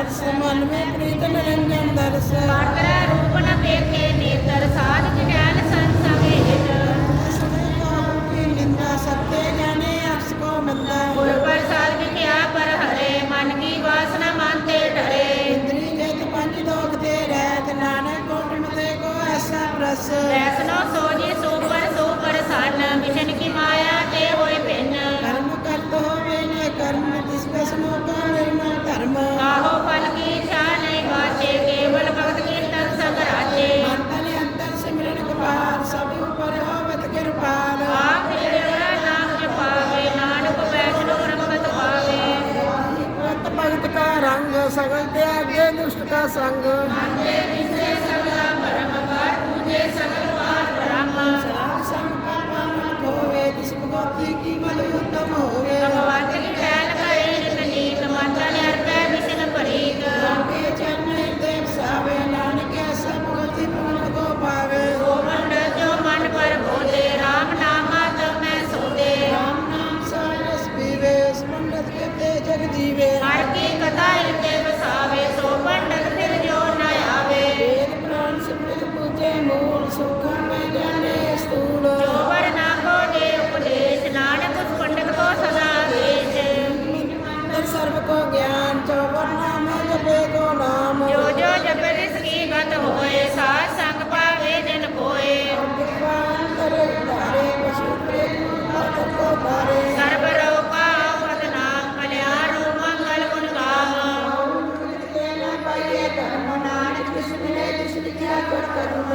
ਰਸ ਮਨ ਮੇ ਪ੍ਰੀਤ ਨਿਰੰਜਨ ਦਰਸ। ਪਾਤਰਾ ਰੂਪ ਨ ਦੇਖੇ ਨੇਤਰ ਸਾਧ ਜਨੈਲ ਸੰਸਗੇ ਹਿਤ ਨਿੰਦਾ ਸत्य ਜਾਣੇ ਅਰਸ ਕੋ ਮੰਦਾ ਗੁਰ ਪ੍ਰਸਾਦ ਵਿਖਿਆ ਪਰ ਹਰੇ ਮਨ ਕੀ ਵਾਸਨਾ ਮਨ ਤੇ ਡਰੇ। ਇੰਦਰੀ ਜੇਤ ਪੰਜ ਲੋਕ ਤੇ ਰਹਿਤ ਨਾਨਕ ਕੋਟ ਮਤੇ ਕੋ ਐਸਾ ਪ੍ਰਸ। ਵੈਸਨੋ ਸੋਜੀ ਸੋ ਪਰ ਸੋ ਪਰ ਸਨ ਮਿਸ਼ਨ ਕੀ ਮਾਇਆ सगळते आगे दुष्ट का सांग संकल्प होवे दिस भगवती की मल उत्तम होवे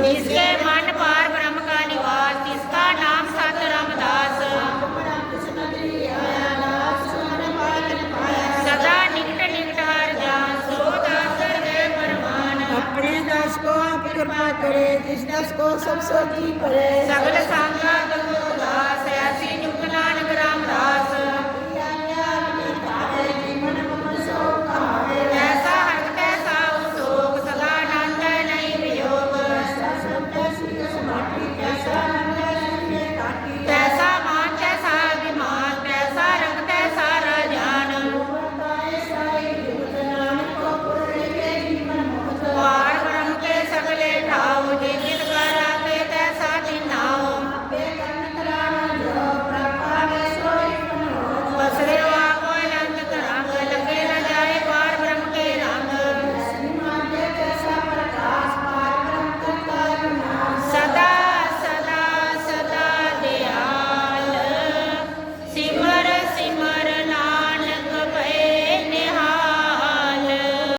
जिसके मन पार ब्रह्म का निवास जिसका नाम सत रामदास सदा निकट निकट हर जान सो दास हृदय परमान अपने दास को आप कृपा करे जिस दास को सब सोची पड़े सगल सांगा दास ऐसी